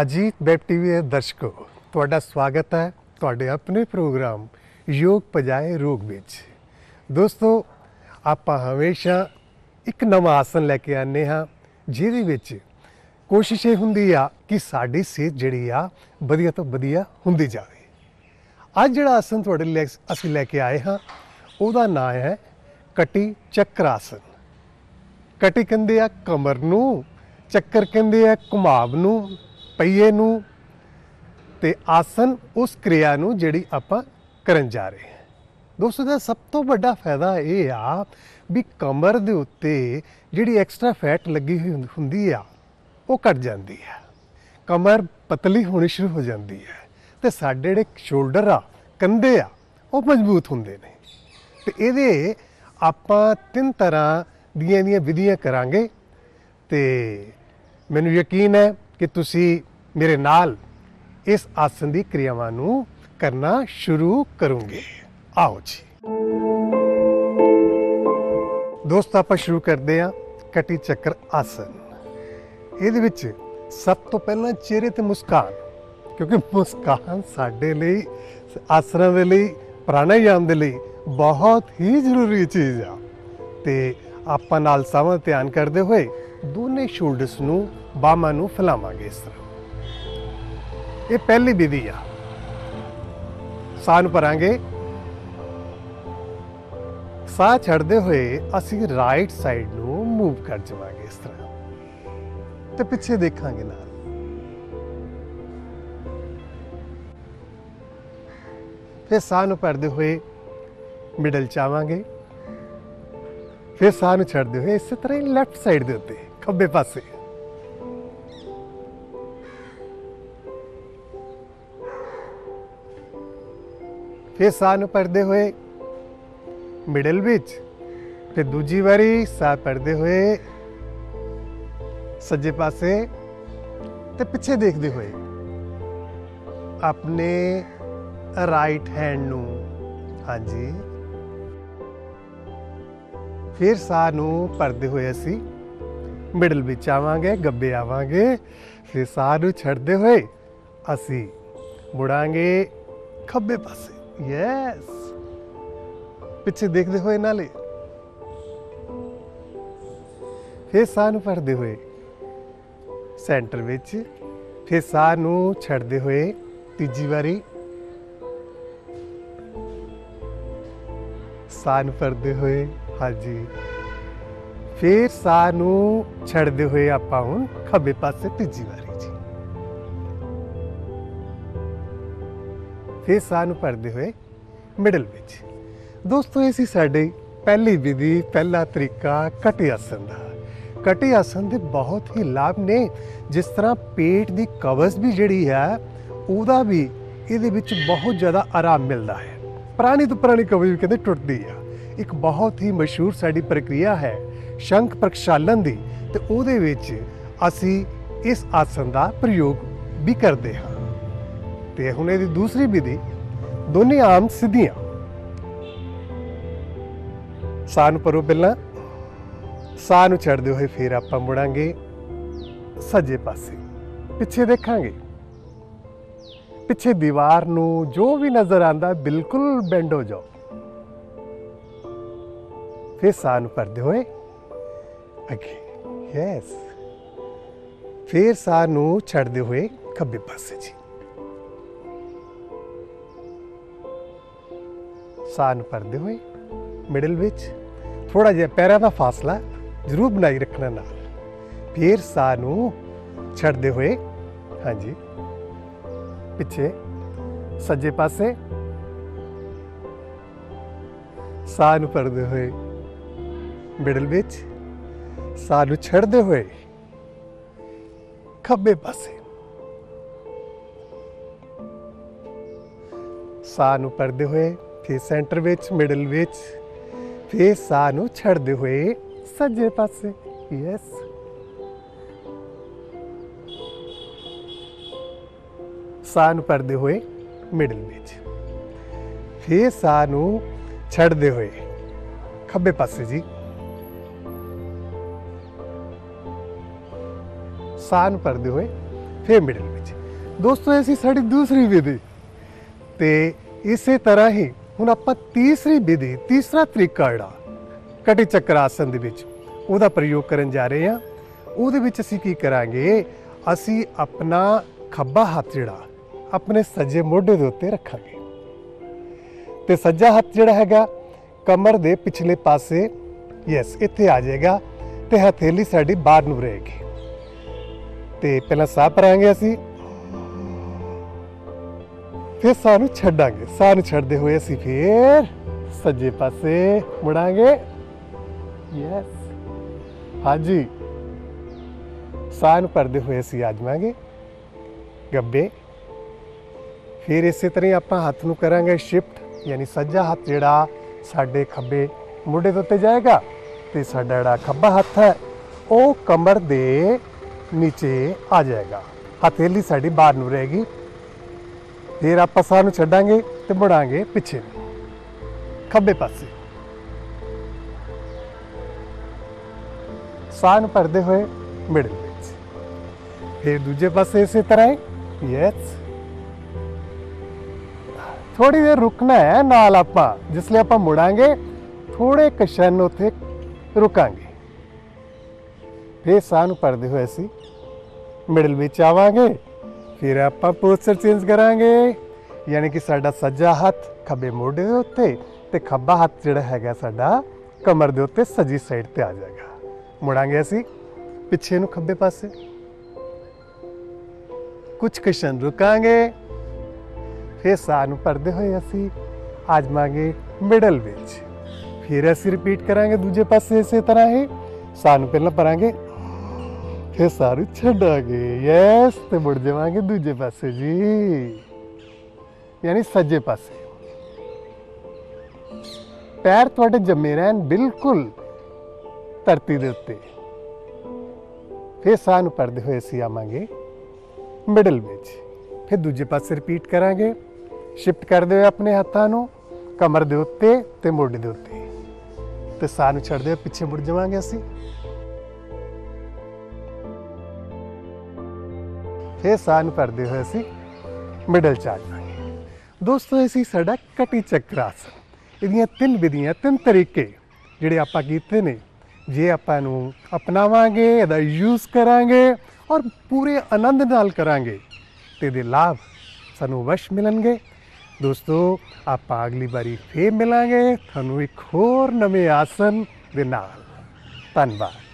Ajit web TV ਦੇ ਦਰਸ਼ਕੋ, ਤੁਹਾਡਾ ਸਵਾਗਤ ਹੈ ਤੁਹਾਡੇ ਆਪਣੇ ਪ੍ਰੋਗਰਾਮ ਯੋਗ ਪਜਾਏ ਰੋਗ ਵਿੱਚ। ਦੋਸਤੋ, ਆਪਾਂ ਹਮੇਸ਼ਾ ਇੱਕ ਨਵਾਂ ਆਸਨ ਲੈ ਕੇ ਆਨੇ ਹਾਂ, ਜਿਹਦੇ ਵਿੱਚ ਕੋਸ਼ਿਸ਼ ਇਹ ਹੁੰਦੀ ਆ ਕਿ ਸਾਡੀ ਸਿਹਤ ਜਿਹੜੀ ਆ, ਵਧੀਆ ਤੋਂ ਵਧੀਆ ਹੁੰਦੀ ਜਾਵੇ। ਅੱਜ ਜਿਹੜਾ ਆਸਨ ਤੁਹਾਡੇ ਲਈ ਅਸੀਂ ਲੈ ਕੇ ਆਏ ਹਾਂ, ਉਹਦਾ ਨਾਮ ਹੈ ਕਟੀ ਚੱਕਰ ਆਸਨ ਕਟੀ ਕਹਿੰਦੇ ਆ ਕਮਰ ਨੂੰ, ਚੱਕਰ ਕਹਿੰਦੇ ਆ ਘੁਮਾਵ ਨੂੰ ਪਈਏ ਨੂੰ ਤੇ ਆਸਨ ਉਸ ਕਿਰਿਆ ਨੂੰ ਜਿਹੜੀ ਆਪਾਂ ਕਰਨ ਜਾ ਰਹੇ ਹਾਂ। ਦੋਸਤੋ ਦਾ ਸਭ ਤੋਂ ਵੱਡਾ ਫਾਇਦਾ ਇਹ ਆ ਵੀ ਕਮਰ ਦੇ ਉੱਤੇ ਜਿਹੜੀ ਐਕਸਟਰਾ ਫੈਟ ਲੱਗੀ ਹੋਈ ਹੁੰਦੀ ਆ, ਉਹ ਘਟ ਜਾਂਦੀ ਆ। ਕਮਰ ਪਤਲੀ ਹੋਣੀ ਸ਼ੁਰੂ ਹੋ ਜਾਂਦੀ ਹੈ ਤੇ ਸਾਡੇ ਜਿਹੜੇ ਸ਼ੋਲਡਰ ਆ, ਕੰਧੇ ਆ, ਉਹ ਮਜ਼ਬੂਤ ਹੁੰਦੇ ਨੇ। ਤੇ ਇਹਦੇ ਆਪਾਂ ਤਿੰਨ ਤਰ੍ਹਾਂ ਦੀਆਂ ਦੀਆਂ ਵਿਧੀਆਂ ਕਰਾਂਗੇ ਤੇ ਮੈਨੂੰ ਯਕੀਨ ਹੈ ਕਿ ਤੁਸੀਂ ਮੇਰੇ ਨਾਲ ਇਸ ਆਸਨ ਦੀ ਕਿਰਿਆਵਾਂ ਨੂੰ ਕਰਨਾ ਸ਼ੁਰੂ ਕਰੋਗੇ। ਆਓ ਜੀ। ਦੋਸਤੋ, ਆਪਾਂ ਸ਼ੁਰੂ ਕਰਦੇ ਹਾਂ ਕਟੀ ਚੱਕਰ ਆਸਨ ਇਹਦੇ ਵਿੱਚ ਸਭ ਤੋਂ ਪਹਿਲਾਂ ਚਿਹਰੇ ਤੇ ਮੁਸਕਾਨ, ਕਿਉਂਕਿ ਮੁਸਕਾਨ ਸਾਡੇ ਲਈ ਆਸਰਾਂ ਦੇ ਲਈ, ਪ੍ਰਾਣਾਯਾਮ ਦੇ ਲਈ ਬਹੁਤ ਹੀ ਜ਼ਰੂਰੀ ਚੀਜ਼ ਆ। ਤੇ ਆਪਾਂ ਨਾਲ ਸਾਵਾਂ ਧਿਆਨ ਕਰਦੇ ਹੋਏ ਦੋਨੇ ਸ਼ੋਲਡਰਸ ਨੂੰ ਬਾਹਾਂ ਨੂੰ ਫੈਲਾਵਾਂਗੇ ਇਸ ਤਰ੍ਹਾਂ। ਇਹ ਪਹਿਲੀ ਵਿਧੀ ਆ। ਸਾਹ ਨੂੰ ਭਰਾਂਗੇ। ਸਾਹ ਛੱਡਦੇ ਹੋਏ ਅਸੀਂ ਰਾਈਟ ਸਾਈਡ ਨੂੰ ਮੂਵ ਕਰ ਜਾਵਾਂਗੇ ਇਸ ਤਰ੍ਹਾਂ। ਤੇ ਪਿੱਛੇ ਦੇਖਾਂਗੇ ਨਾਲ। ਫਿਰ ਸਾਹ ਨੂੰ ਭਰਦੇ ਹੋਏ ਮਿਡਲ ਚ ਆਵਾਂਗੇ। ਫਿਰ ਸਾਹ ਨੂੰ ਛੱਡਦੇ ਹੋਏ ਇਸੇ ਤਰ੍ਹਾਂ ਹੀ ਲੈਫਟ ਸਾਈਡ ਦੇ ਉੱਤੇ, ਖੱਬੇ ਪਾਸੇ। ਫਿਰ ਸਾਹ ਨੂੰ ਭਰਦੇ ਹੋਏ ਮਿਡਲ ਵਿੱਚ, ਫਿਰ ਦੂਜੀ ਵਾਰੀ ਸਾਹ ਭਰਦੇ ਹੋਏ ਸੱਜੇ ਪਾਸੇ ਤੇ ਪਿੱਛੇ ਦੇਖਦੇ ਹੋਏ ਆਪਣੇ ਰਾਈਟ ਹੈਂਡ ਨੂੰ, ਹਾਂਜੀ। ਫਿਰ ਸਾਹ ਨੂੰ ਭਰਦੇ ਹੋਏ ਅਸੀਂ ਮਿਡਲ ਵਿੱਚ ਆਵਾਂਗੇ, ਗੱਬੇ ਆਵਾਂਗੇ ਫਿਰ ਸਾਹ ਨੂੰ ਛੱਡਦੇ ਹੋਏ ਅਸੀਂ ਮੁੜਾਂਗੇ ਖੱਬੇ ਪਾਸੇ। ਯੈਸ ਪਿੱਛੇ ਦੇਖਦੇ ਹੋਏ ਨਾਲੇ। ਫਿਰ ਸਾਹ ਨੂੰ ਭਰਦੇ ਹੋਏ ਸੈਂਟਰ ਵਿੱਚ, ਫਿਰ ਸਾਹ ਨੂੰ ਛੱਡਦੇ ਹੋਏ ਤੀਜੀ ਵਾਰੀ ਸਾਹ ਨੂੰ ਭਰਦੇ ਹੋਏ ਹਾਂਜੀ। ਫਿਰ ਸਾਹ ਨੂੰ ਛੱਡਦੇ ਹੋਏ ਆਪਾਂ ਹੁਣ ਖੱਬੇ ਪਾਸੇ ਤੀਜੀ ਵਾਰੀ ਜੀ। ਫਿਰ ਸਾਹ ਨੂੰ ਭਰਦੇ ਹੋਏ ਮਿਡਲ ਵਿੱਚ। ਦੋਸਤੋ, ਇਹ ਸੀ ਸਾਡੇ ਪਹਿਲੀ ਵਿਧੀ, ਪਹਿਲਾ ਤਰੀਕਾ ਕਟੇ ਆਸਨ ਦਾ। ਕਟੇ ਆਸਨ ਦੇ ਬਹੁਤ ਹੀ ਲਾਭ ਨੇ। ਜਿਸ ਤਰ੍ਹਾਂ ਪੇਟ ਦੀ ਕਬਜ਼ ਵੀ ਜਿਹੜੀ ਹੈ, ਉਹਦਾ ਵੀ ਇਹਦੇ ਵਿੱਚ ਬਹੁਤ ਜ਼ਿਆਦਾ ਆਰਾਮ ਮਿਲਦਾ ਹੈ। ਪੁਰਾਣੀ ਤੋਂ ਪੁਰਾਣੀ ਕਬਜ਼ ਵੀ ਕਹਿੰਦੇ ਟੁੱਟਦੀ ਆ। ਇੱਕ ਬਹੁਤ ਹੀ ਮਸ਼ਹੂਰ ਸਾਡੀ ਪ੍ਰਕਿਰਿਆ ਹੈ ਸ਼ੰਖ ਪ੍ਰਕਸ਼ਾਲਨ ਦੀ ਤੇ ਉਹਦੇ ਵਿੱਚ ਅਸੀਂ ਇਸ ਆਸਨ ਦਾ ਪ੍ਰਯੋਗ ਵੀ ਕਰਦੇ ਹਾਂ। ਤੇ ਹੁਣ ਇਹਦੀ ਦੂਸਰੀ ਵਿਧੀ, ਦੋਨੇ ਆਮ ਸਿੱਧੀਆਂ। ਸਾਹ ਨੂੰ ਪਰੋ ਪਹਿਲਾਂ। ਸਾਹ ਨੂੰ ਛੱਡਦੇ ਹੋਏ ਫਿਰ ਆਪਾਂ ਮੁੜਾਂਗੇ ਸੱਜੇ ਪਾਸੇ। ਪਿੱਛੇ ਦੇਖਾਂਗੇ। ਪਿੱਛੇ ਦੀਵਾਰ ਨੂੰ ਜੋ ਵੀ ਨਜ਼ਰ ਆਂਦਾ ਬਿਲਕੁਲ ਬੈਂਡ ਹੋ ਜਾਓ। ਫਿਰ ਸਾਹ ਨੂੰ ਭਰਦੇ ਹੋਏ ਅੱਗੇ। ਯੈਸ ਫਿਰ ਸਾਹ ਨੂੰ ਛੱਡਦੇ ਹੋਏ ਖੱਬੇ ਪਾਸੇ ਜੀ। ਸਾਹ ਨੂੰ ਭਰਦੇ ਹੋਏ ਮਿਡਲ ਵਿੱਚ ਥੋੜਾ ਜਿਹਾ ਪੈਰਾਂ ਦਾ ਫਾਸਲਾ ਜ਼ਰੂਰ ਬਣਾਈ ਰੱਖਣਾ ਨਾਲ। ਫਿਰ ਸਾਹ ਨੂੰ ਛੱਡਦੇ ਹੋਏ, ਹਾਂਜੀ, ਪਿੱਛੇ, ਸੱਜੇ ਪਾਸੇ, ਸਾਹ ਨੂੰ ਭਰਦੇ ਹੋਏ ਮਿਡਲ ਵਿੱਚ ਸਾਹ ਨੂੰ ਛੱਡਦੇ ਹੋਏ ਖੱਬੇ ਪਾਸੇ ਸਾਹ ਨੂੰ ਭਰਦੇ ਹੋਏ, ਫਿਰ ਸੈਂਟਰ ਵਿੱਚ, ਮਿਡਲ ਵਿੱਚ, ਫਿਰ ਸਾਹ ਨੂੰ ਛੱਡਦੇ ਹੋਏ ਸੱਜੇ ਪਾਸੇ। ਯੈਸ ਸਾਹ ਨੂੰ ਭਰਦੇ ਹੋਏ, ਮਿਡਲ ਵਿੱਚ। ਫਿਰ ਸਾਹ ਨੂੰ ਛੱਡਦੇ ਹੋਏ ਖੱਬੇ ਪਾਸੇ ਜੀ। ਸਾਹ ਭਰਦੇ ਹੋਏ ਫਿਰ ਮਿਡਲ ਵਿੱਚ। ਦੋਸਤੋ, ਇਹ ਸੀ ਸਾਡੀ ਦੂਸਰੀ ਵਿਧੀ। ਤੇ ਇਸੇ ਤਰ੍ਹਾਂ ਹੀ ਹੁਣ ਆਪਾਂ ਤੀਸਰੀ ਵਿਧੀ, ਤੀਸਰਾ ਤਰੀਕਾ ਜਿਹੜਾ, ਕਟੀ ਚੱਕਰ ਆਸਨ ਦੇ ਵਿੱਚ, ਉਹਦਾ ਪ੍ਰਯੋਗ ਕਰਨ ਜਾ ਰਹੇ ਹਾਂ। ਉਹਦੇ ਵਿੱਚ ਅਸੀਂ ਕੀ ਕਰਾਂਗੇ? ਅਸੀਂ ਆਪਣਾ ਖੱਬਾ ਹੱਥ ਜਿਹੜਾ, ਆਪਣੇ ਸੱਜੇ ਮੋਢੇ ਦੇ ਉੱਤੇ ਰੱਖਾਂਗੇ। ਤੇ ਸੱਜਾ ਹੱਥ ਜਿਹੜਾ ਹੈਗਾ, ਕਮਰ ਦੇ ਪਿਛਲੇ ਪਾਸੇ ਯੈਸ ਇੱਥੇ ਆ ਜਾਏਗਾ ਤੇ ਹਥੇਲੀ ਸਾਡੀ ਬਾਹਰ ਨੂੰ ਰਹੇਗੀ। ਤੇ ਪਹਿਲਾਂ ਸਾਹ ਭਰਾਂਗੇ ਅਸੀਂ। ਫਿਰ ਸਾਹ ਨੂੰ ਛੱਡਾਂਗੇ। ਸਾਹ ਨੂੰ ਛੱਡਦੇ ਹੋਏ ਅਸੀਂ ਫਿਰ ਸੱਜੇ ਪਾਸੇ ਮੁੜਾਂਗੇ। ਯੈਸ ਹਾਂਜੀ। ਸਾਹ ਨੂੰ ਭਰਦੇ ਹੋਏ ਅਸੀਂ ਆਜਮਾਂਗੇ ਗੱਬੇ। ਫਿਰ ਇਸੇ ਤਰ੍ਹਾਂ ਹੀ ਆਪਾਂ ਹੱਥ ਨੂੰ ਕਰਾਂਗੇ ਸ਼ਿਫਟ ਯਾਨੀ ਸੱਜਾ ਹੱਥ ਜਿਹੜਾ ਸਾਡੇ ਖੱਬੇ ਮੋਢੇ ਦੇ ਉੱਤੇ ਜਾਏਗਾ ਤੇ ਸਾਡਾ ਜਿਹੜਾ ਖੱਬਾ ਹੱਥ ਹੈ, ਉਹ ਕਮਰ ਦੇ ਨੀਚੇ ਆ ਜਾਏਗਾ। ਹਥੇਲੀ ਸਾਡੀ ਬਾਹਰ ਨੂੰ ਰਹੇਗੀ। ਫਿਰ ਆਪਾਂ ਸਾਹ ਨੂੰ ਛੱਡਾਂਗੇ ਤੇ ਮੁੜਾਂਗੇ ਪਿੱਛੇ। ਨੂੰ ਖੱਬੇ ਪਾਸੇ। ਸਾਹ ਨੂੰ ਭਰਦੇ ਹੋਏ ਮਿਡਲ ਵਿੱਚ। ਫਿਰ ਦੂਜੇ ਪਾਸੇ ਇਸੇ ਤਰ੍ਹਾਂ ਹੀ। ਯੈਸ ਥੋੜੀ ਦੇਰ ਰੁਕਣਾ ਹੈ ਨਾਲ ਆਪਾਂ। ਜਿਸ ਲਈ ਆਪਾਂ ਮੁੜਾਂਗੇ ਥੋੜੇ ਕਸ਼ਨ ਉਥੇ ਰੁਕਾਂਗੇ। ਫਿਰ ਸਾਹ ਨੂੰ ਭਰਦੇ ਹੋਏ ਅਸੀਂ ਮਿਡਲ ਵਿੱਚ ਆਵਾਂਗੇ। ਫਿਰ ਆਪਾਂ ਪੋਸਚਰ ਚੇਂਜ ਕਰਾਂਗੇ। ਯਾਨੀ ਕਿ ਸਾਡਾ ਸੱਜਾ ਹੱਥ ਖੱਬੇ ਮੋਢੇ ਦੇ ਉੱਤੇ ਤੇ ਖੱਬਾ ਹੱਥ ਜਿਹੜਾ ਹੈਗਾ ਸਾਡਾ ਕਮਰ ਦੇ ਉੱਤੇ ਸੱਜੀ ਸਾਈਡ ਤੇ ਆ ਜਾਏਗਾ। ਮੁੜਾਂਗੇ ਅਸੀਂ ਪਿੱਛੇ ਨੂੰ ਖੱਬੇ ਪਾਸੇ। ਕੁਝ ਕਸ਼ਨ ਰੁਕਾਂਗੇ। ਫਿਰ ਸਾਹ ਨੂੰ ਭਰਦੇ ਹੋਏ ਅਸੀਂ ਆਜਮਾਂਗੇ ਮਿਡਲ ਵਿੱਚ। ਫਿਰ ਅਸੀਂ ਰਿਪੀਟ ਕਰਾਂਗੇ ਦੂਜੇ ਪਾਸੇ ਇਸੇ ਤਰ੍ਹਾਂ ਹੀ। ਸਾਹ ਨੂੰ ਪਹਿਲਾਂ ਭਰਾਂਗੇ ਫਿਰ ਸਾਹ ਛੱਡਾਂਗੇ। ਯੈਸ ਤੇ ਮੁੜ ਜਾਵਾਂਗੇ ਦੂਜੇ ਪਾਸੇ ਜੀ। ਯਾਨੀ ਸੱਜੇ ਪਾਸੇ। ਪੈਰ ਤੁਹਾਡੇ ਜੰਮੇ ਰਹਿਣ ਬਿਲਕੁਲ ਧਰਤੀ ਦੇ ਉੱਤੇ। ਫਿਰ ਸਾਹ ਨੂੰ ਭਰਦੇ ਹੋਏ ਅਸੀਂ ਆਵਾਂਗੇ ਮਿਡਲ ਵਿੱਚ। ਫਿਰ ਦੂਜੇ ਪਾਸੇ ਰਿਪੀਟ ਕਰਾਂਗੇ। ਸ਼ਿਫਟ ਕਰਦੇ ਹੋਏ ਆਪਣੇ ਹੱਥਾਂ ਨੂੰ ਕਮਰ ਦੇ ਉੱਤੇ ਤੇ ਮੋਢੇ ਦੇ ਉੱਤੇ। ਤੇ ਸਾਹ ਨੂੰ ਛੱਡਦੇ ਹੋਏ ਪਿੱਛੇ ਮੁੜ ਜਾਵਾਂਗੇ ਅਸੀਂ। ਫਿਰ ਸਾਹ ਭਰਦੇ ਹੋਏ ਅਸੀਂ ਮਿਡਲ ਚ ਆ ਦੋਸਤੋ ਅਸੀਂ ਸਾਡਾ ਕਟੀ ਚੱਕਰ ਆਸਨ ਇਹਦੀਆਂ ਤਿੰਨ ਵਿਧੀਆਂ, ਤਿੰਨ ਤਰੀਕੇ ਜਿਹੜੇ ਆਪਾਂ ਕੀਤੇ ਨੇ। ਜੇ ਆਪਾਂ ਨੂੰ ਅਪਣਾਵਾਂਗੇ, ਇਹਦਾ ਯੂਜ਼ ਕਰਾਂਗੇ ਔਰ ਪੂਰੇ ਆਨੰਦ ਨਾਲ ਕਰਾਂਗੇ, ਤੇ ਦੇ ਲਾਭ ਸਾਨੂੰ ਵਸ਼ ਮਿਲਣਗੇ। ਦੋਸਤੋ, ਆਪਾਂ ਅਗਲੀ ਵਾਰੀ ਫੇਰ ਮਿਲਾਂਗੇ। ਤੁਹਾਨੂੰ ਇੱਕ ਹੋਰ ਨਵੇਂ ਆਸਨ ਦੇ ਨਾਲ। ਧੰਨਵਾਦ।